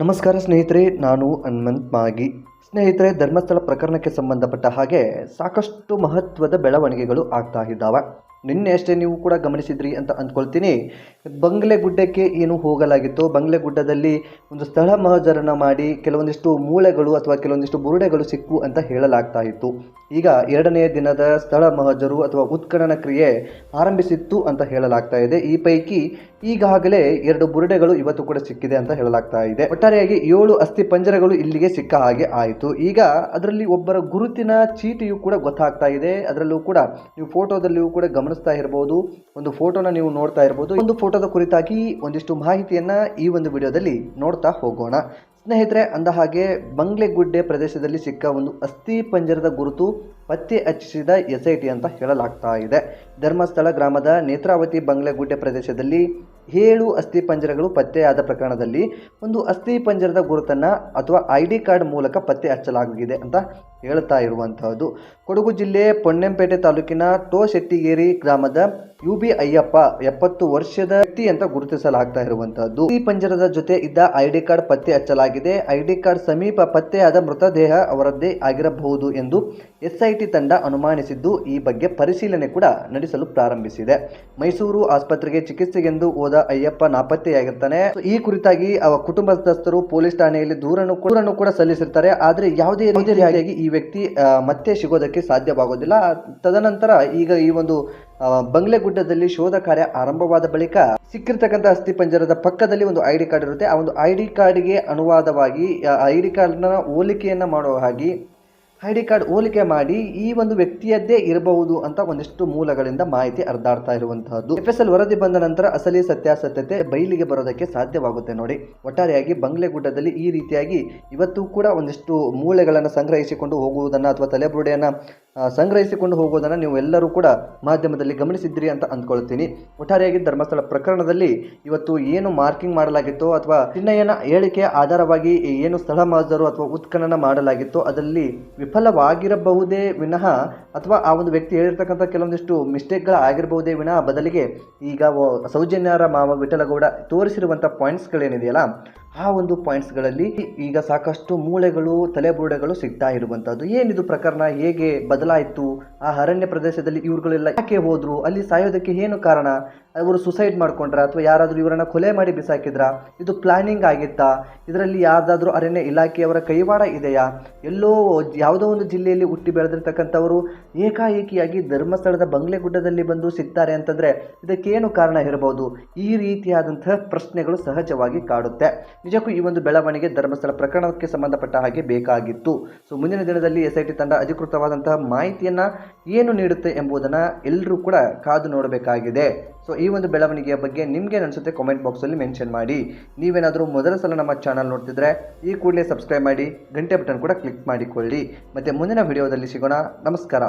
ನಮಸ್ಕಾರ ಸ್ನೇಹಿತರೆ, ನಾನು ಹನುಮಂತ್ ಮಾಗಿ. ಸ್ನೇಹಿತರೆ, ಧರ್ಮಸ್ಥಳ ಪ್ರಕರಣಕ್ಕೆ ಸಂಬಂಧಪಟ್ಟ ಹಾಗೆ ಸಾಕಷ್ಟು ಮಹತ್ವದ ಬೆಳವಣಿಗೆಗಳು ಆಗ್ತಾ ಇದ್ದಾವೆ. ನಿನ್ನೆ ಅಷ್ಟೇ ನೀವು ಕೂಡ ಗಮನಿಸಿದ್ರಿ ಅಂತ ಅಂದ್ಕೊಳ್ತೀನಿ. ಬಂಗ್ಲೆ ಗುಡ್ಡಕ್ಕೆ ಏನು ಹೋಗಲಾಗಿತ್ತು? ಬಂಗ್ಲೆ ಗುಡ್ಡದಲ್ಲಿ ಒಂದು ಸ್ಥಳ ಮಹಜರನ ಮಾಡಿ ಕೆಲವೊಂದಿಷ್ಟು ಮೂಳೆಗಳು ಅಥವಾ ಕೆಲವೊಂದಿಷ್ಟು ಬುರುಡೆಗಳು ಸಿಕ್ಕು ಅಂತ ಹೇಳಲಾಗ್ತಾ ಇತ್ತು. ಈಗ ಎರಡನೇ ದಿನದ ಸ್ಥಳ ಮಹಜರು ಅಥವಾ ಉತ್ಖನನ ಕ್ರಿಯೆ ಆರಂಭಿಸಿತ್ತು ಅಂತ ಹೇಳಲಾಗ್ತಾ ಇದೆ. ಈ ಪೈಕಿ ಈಗಾಗಲೇ ಎರಡು ಬುರುಡೆಗಳು ಇವತ್ತು ಕೂಡ ಸಿಕ್ಕಿದೆ ಅಂತ ಹೇಳಲಾಗ್ತಾ ಇದೆ. ಒಟ್ಟಾರೆಯಾಗಿ ಏಳು ಅಸ್ಥಿ ಪಂಜರಗಳು ಇಲ್ಲಿಗೆ ಸಿಕ್ಕ ಹಾಗೆ ಆಯಿತು. ಈಗ ಅದರಲ್ಲಿ ಒಬ್ಬರ ಗುರುತಿನ ಚೀಟಿಯು ಕೂಡ ಗೊತ್ತಾಗ್ತಾ ಇದೆ. ಅದರಲ್ಲೂ ಕೂಡ ನೀವು ಫೋಟೋದಲ್ಲಿಯೂ ಕೂಡ ಗಮನಿಸ್ತಾ ಇರಬಹುದು ಒಂದು ಫೋಟೋನ ನೀವು ನೋಡ್ತಾ ಇರಬಹುದು ಒಂದು ಫೋಟೋದ ಕುರಿತಾಗಿ ಒಂದಿಷ್ಟು ಮಾಹಿತಿಯನ್ನ ಈ ಒಂದು ವಿಡಿಯೋದಲ್ಲಿ ನೋಡ್ತಾ ಹೋಗೋಣ. ಸ್ನೇಹಿತರೆ, ಅಂದ ಹಾಗೆ ಬಂಗ್ಲೆಗುಡ್ಡೆ ಪ್ರದೇಶದಲ್ಲಿ ಸಿಕ್ಕ ಒಂದು ಅಸ್ಥಿ ಪಂಜರದ ಗುರುತು ಪತ್ತೆ ಹಚ್ಚಿಸಿದ ಎಸ್ ಐ ಟಿ ಅಂತ ಹೇಳಲಾಗ್ತಾ ಇದೆ. ಧರ್ಮಸ್ಥಳ ಗ್ರಾಮದ ನೇತ್ರಾವತಿ ಬಂಗ್ಲೆಗುಡ್ಡೆ ಪ್ರದೇಶದಲ್ಲಿ ಏಳು ಅಸ್ಥಿ ಪಂಜರಗಳು ಪತ್ತೆಯಾದ ಪ್ರಕರಣದಲ್ಲಿ ಒಂದು ಅಸ್ಥಿ ಪಂಜರದ ಗುರುತನ್ನು ಅಥವಾ ಐ ಡಿ ಕಾರ್ಡ್ ಮೂಲಕ ಪತ್ತೆ ಹಚ್ಚಲಾಗಿದೆ ಅಂತ ಹೇಳ್ತಾ ಇರುವಂತಹದ್ದು. ಕೊಡಗು ಜಿಲ್ಲೆ ಪೊನ್ನಂಪೇಟೆ ತಾಲೂಕಿನ ತೋಶೆಟ್ಟಿಗೇರಿ ಗ್ರಾಮದ ಯು ಬಿ ಅಯ್ಯಪ್ಪ ಎಪ್ಪತ್ತು ವರ್ಷದ ವ್ಯಕ್ತಿ ಅಂತ ಗುರುತಿಸಲಾಗ್ತಾ ಇರುವಂತಹದ್ದು. ಈ ಪಂಜರದ ಜೊತೆ ಇದ್ದ ಐಡಿ ಕಾರ್ಡ್ ಪತ್ತೆ ಹಚ್ಚಲಾಗಿದೆ. ಐಡಿ ಕಾರ್ಡ್ ಸಮೀಪ ಪತ್ತೆಯಾದ ಮೃತದೇಹ ಅವರದ್ದೇ ಆಗಿರಬಹುದು ಎಂದು ಎಸ್ಐಟಿ ತಂಡ ಅನುಮಾನಿಸಿದ್ದು, ಈ ಬಗ್ಗೆ ಪರಿಶೀಲನೆ ಕೂಡ ನಡೆಸಲು ಪ್ರಾರಂಭಿಸಿದೆ. ಮೈಸೂರು ಆಸ್ಪತ್ರೆಗೆ ಚಿಕಿತ್ಸೆಗೆಂದು ಹೋದ ಅಯ್ಯಪ್ಪ ನಾಪತ್ತೆಯಾಗಿರ್ತಾನೆ. ಈ ಕುರಿತಾಗಿ ಅವರ ಕುಟುಂಬಸ್ಥರು ಪೊಲೀಸ್ ಠಾಣೆಯಲ್ಲಿ ದೂರನ್ನು ದೂರನ್ನು ಕೂಡ ಸಲ್ಲಿಸಿರ್ತಾರೆ. ಆದರೆ ಯಾವುದೇ ರೀತಿಯಾಗಿ ಈ ವ್ಯಕ್ತಿ ಮತ್ತೆ ಸಿಗೋದಕ್ಕೆ ಸಾಧ್ಯವಾಗೋದಿಲ್ಲ. ತದನಂತರ ಈಗ ಈ ಒಂದು ಬಂಗ್ಲೆಗುಡ್ಡದಲ್ಲಿ ಶೋಧ ಕಾರ್ಯ ಆರಂಭವಾದ ಬಳಿಕ ಸಿಕ್ಕಿರ್ತಕ್ಕಂಥ ಅಸ್ಥಿ ಪಂಜರದ ಪಕ್ಕದಲ್ಲಿ ಒಂದು ಐ ಡಿ ಕಾರ್ಡ್ ಇರುತ್ತೆ. ಆ ಒಂದು ಐ ಡಿ ಕಾರ್ಡ್ಗೆ ಅನುವಾದವಾಗಿ ಐ ಡಿ ಕಾರ್ಡ್ನ ಹೋಲಿಕೆಯನ್ನ ಮಾಡುವ ಹಾಗೆ ಐ ಡಿ ಕಾರ್ಡ್ ಹೋಲಿಕೆ ಮಾಡಿ ಈ ಒಂದು ವ್ಯಕ್ತಿಯದ್ದೇ ಇರಬಹುದು ಅಂತ ಒಂದಿಷ್ಟು ಮೂಲಗಳಿಂದ ಮಾಹಿತಿ ಹರಿದಾಡ್ತಾ ಇರುವಂತಹದ್ದು. ಎಫ್ ವರದಿ ಬಂದ ನಂತರ ಅಸಲಿ ಸತ್ಯಾಸತ್ಯತೆ ಬಯಲಿಗೆ ಬರೋದಕ್ಕೆ ಸಾಧ್ಯವಾಗುತ್ತೆ ನೋಡಿ. ಒಟ್ಟಾರೆಯಾಗಿ ಬಂಗ್ಲೆಗುಡ್ಡದಲ್ಲಿ ಈ ರೀತಿಯಾಗಿ ಇವತ್ತು ಕೂಡ ಒಂದಿಷ್ಟು ಮೂಳೆಗಳನ್ನು ಸಂಗ್ರಹಿಸಿಕೊಂಡು ಹೋಗುವುದನ್ನು ಅಥವಾ ತಲೆಬುರುಡೆಯನ್ನು ಸಂಗ್ರಹಿಸಿಕೊಂಡು ಹೋಗುವುದನ್ನು ನೀವು ಎಲ್ಲರೂ ಕೂಡ ಮಾಧ್ಯಮದಲ್ಲಿ ಗಮನಿಸಿದ್ರಿ ಅಂತ ಅಂದ್ಕೊಳ್ತೀನಿ. ಒಟ್ಟಾರೆಯಾಗಿ ಧರ್ಮಸ್ಥಳ ಪ್ರಕರಣದಲ್ಲಿ ಇವತ್ತು ಏನು ಮಾರ್ಕಿಂಗ್ ಮಾಡಲಾಗಿತ್ತೋ ಅಥವಾ ಚಿನ್ನಯ್ಯನ ಹೇಳಿಕೆಯ ಆಧಾರವಾಗಿ ಏನು ಸ್ಥಳ ಮಾಜರು ಅಥವಾ ಉತ್ಖನನ ಮಾಡಲಾಗಿತ್ತೋ ಅದರಲ್ಲಿ ವಿಫಲವಾಗಿರಬಹುದೇ ವಿನಃ ಅಥವಾ ಆ ಒಂದು ವ್ಯಕ್ತಿ ಹೇಳಿರ್ತಕ್ಕಂಥ ಕೆಲವೊಂದಿಷ್ಟು ಮಿಸ್ಟೇಕ್ಗಳು ಆಗಿರಬಹುದೇ ವಿನಃ ಬದಲಿಗೆ ಈಗ ಸೌಜನ್ಯರ ಮಾವ ವಿಠಲಗೌಡ ತೋರಿಸಿರುವಂಥ ಪಾಯಿಂಟ್ಸ್ಗಳೇನಿದೆಯಲ್ಲ ಆ ಒಂದು ಪಾಯಿಂಟ್ಸ್ಗಳಲ್ಲಿ ಈಗ ಸಾಕಷ್ಟು ಮೂಳೆಗಳು, ತಲೆಬುರುಡೆಗಳು ಸಿಗ್ತಾ ಇರುವಂಥದ್ದು. ಏನಿದು ಪ್ರಕರಣ? ಹೇಗೆ ಬದಲಾಯಿತು? ಆ ಅರಣ್ಯ ಪ್ರದೇಶದಲ್ಲಿ ಇವ್ರುಗಳೆಲ್ಲ ಯಾಕೆ ಹೋದ್ರು? ಅಲ್ಲಿ ಸಾಯೋದಕ್ಕೆ ಏನು ಕಾರಣ? ಅವರು ಸುಸೈಡ್ ಮಾಡ್ಕೊಂಡ್ರ? ಅಥವಾ ಯಾರಾದರೂ ಇವರನ್ನ ಕೊಲೆ ಮಾಡಿ ಬಿಸಾಕಿದ್ರ? ಇದು ಪ್ಲಾನಿಂಗ್ ಆಗಿತ್ತಾ? ಇದರಲ್ಲಿ ಯಾವ್ದಾದ್ರೂ ಅರಣ್ಯ ಇಲಾಖೆಯವರ ಕೈವಾಡ ಇದೆಯಾ? ಎಲ್ಲೋ ಯಾವುದೋ ಒಂದು ಜಿಲ್ಲೆಯಲ್ಲಿ ಹುಟ್ಟಿ ಬೆಳೆದಿರ್ತಕ್ಕಂಥವರು ಏಕಾಏಕಿಯಾಗಿ ಧರ್ಮಸ್ಥಳದ ಬಂಗ್ಲೆಗುಡ್ಡದಲ್ಲಿ ಬಂದು ಸಿಗ್ತಾರೆ ಅಂತಂದ್ರೆ ಇದಕ್ಕೇನು ಕಾರಣ ಇರಬಹುದು ಈ ರೀತಿಯಾದಂತಹ ಪ್ರಶ್ನೆಗಳು ಸಹಜವಾಗಿ ಕಾಡುತ್ತೆ. ನಿಜಕ್ಕೂ ಈ ಒಂದು ಬೆಳವಣಿಗೆ ಧರ್ಮಸ್ಥಳ ಪ್ರಕರಣಕ್ಕೆ ಸಂಬಂಧಪಟ್ಟ ಹಾಗೆ ಬೇಕಾಗಿತ್ತು. ಸೊ ಮುಂದಿನ ದಿನದಲ್ಲಿ ಎಸ್ ಐ ಟಿ ತಂಡ ಅಧಿಕೃತವಾದಂತಹ ಮಾಹಿತಿಯನ್ನ ಏನು ನೀಡುತ್ತೆ ಎಂಬುದನ್ನ ಎಲ್ಲರೂ ಕೂಡ ಕಾದು ನೋಡಬೇಕಾಗಿದೆ. ಸೊ ಈ ಒಂದು ಬೆಳವಣಿಗೆಯ ಬಗ್ಗೆ ನಿಮ್ಗೆ ಅನಿಸುತ್ತೆ ಕಾಮೆಂಟ್ ಬಾಕ್ಸಲ್ಲಿ ಮೆನ್ಷನ್ ಮಾಡಿ. ನೀವೇನಾದರೂ ಮೊದಲ ಸಲ ನಮ್ಮ ಚಾನಲ್ ನೋಡ್ತಿದ್ರೆ, ಈ ಕೂಡಲೇ ಸಬ್ಸ್ಕ್ರೈಬ್ ಮಾಡಿ, ಗಂಟೆ ಬಟನ್ ಕೂಡ ಕ್ಲಿಕ್ ಮಾಡಿಕೊಳ್ಳಿ. ಮತ್ತೆ ಮುಂದಿನ ವಿಡಿಯೋದಲ್ಲಿ ಸಿಗೋಣ. ನಮಸ್ಕಾರ.